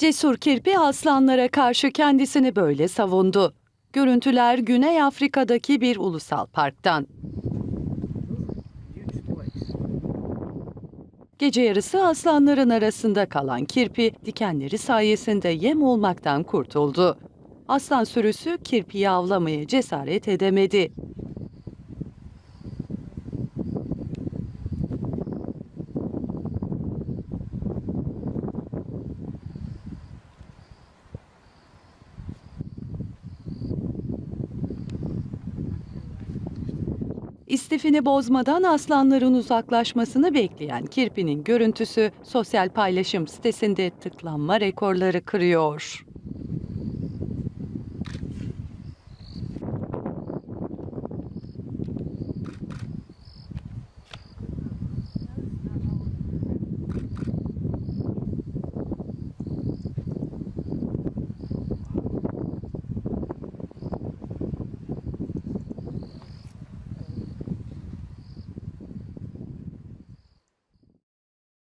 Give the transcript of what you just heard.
Cesur kirpi aslanlara karşı kendisini böyle savundu. Görüntüler Güney Afrika'daki bir ulusal parktan. Gece yarısı aslanların arasında kalan kirpi dikenleri sayesinde yem olmaktan kurtuldu. Aslan sürüsü kirpiyi avlamaya cesaret edemedi. İstifini bozmadan aslanların uzaklaşmasını bekleyen kirpinin görüntüsü sosyal paylaşım sitesinde tıklanma rekorları kırıyor.